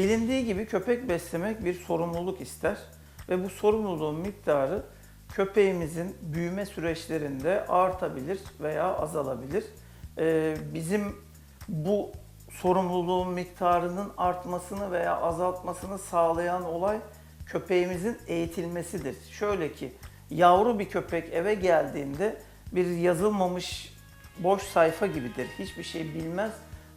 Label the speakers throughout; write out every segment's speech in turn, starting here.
Speaker 1: Bilindiği gibi köpek beslemek bir sorumluluk ister ve bu sorumluluğun miktarı köpeğimizin büyüme süreçlerinde artabilir veya azalabilir. Ee, bizim bu sorumluluğun miktarının artmasını veya azaltmasını sağlayan olay köpeğimizin eğitilmesidir. Şöyle ki yavru bir köpek eve geldiğinde bir yazılmamış boş sayfa gibidir. Hiçbir şey bilmez.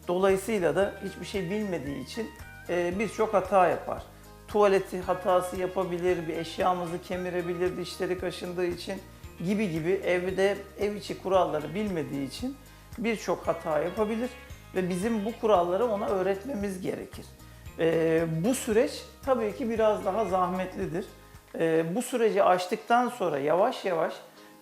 Speaker 1: Dolayısıyla da hiçbir şey bilmediği için e, birçok hata yapar. Tuvaleti hatası yapabilir, bir eşyamızı kemirebilir, dişleri kaşındığı için gibi gibi evde ev içi kuralları bilmediği için birçok hata yapabilir ve bizim bu kuralları ona öğretmemiz gerekir. E, bu süreç tabii ki biraz daha zahmetlidir. E, bu süreci aştıktan sonra yavaş yavaş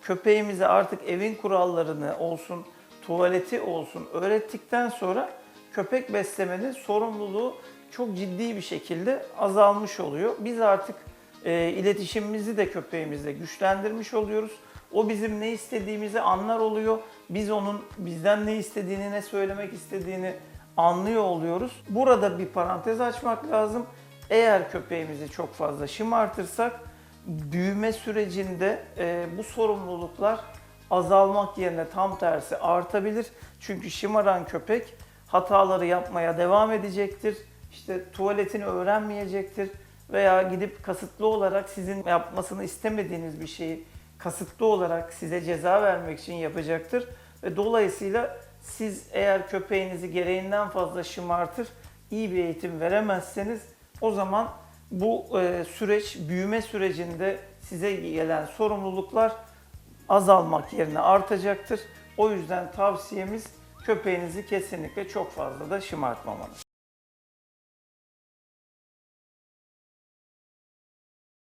Speaker 1: köpeğimize artık evin kurallarını olsun, tuvaleti olsun öğrettikten sonra köpek beslemenin sorumluluğu çok ciddi bir şekilde azalmış oluyor. Biz artık e, iletişimimizi de köpeğimizle güçlendirmiş oluyoruz. O bizim ne istediğimizi anlar oluyor. Biz onun bizden ne istediğini, ne söylemek istediğini anlıyor oluyoruz. Burada bir parantez açmak lazım. Eğer köpeğimizi çok fazla şımartırsak büyüme sürecinde e, bu sorumluluklar azalmak yerine tam tersi artabilir. Çünkü şımaran köpek hataları yapmaya devam edecektir. İşte tuvaletini öğrenmeyecektir veya gidip kasıtlı olarak sizin yapmasını istemediğiniz bir şeyi kasıtlı olarak size ceza vermek için yapacaktır. Ve dolayısıyla siz eğer köpeğinizi gereğinden fazla şımartır, iyi bir eğitim veremezseniz o zaman bu e, süreç, büyüme sürecinde size gelen sorumluluklar azalmak yerine artacaktır. O yüzden tavsiyemiz köpeğinizi kesinlikle çok fazla da şımartmamanız.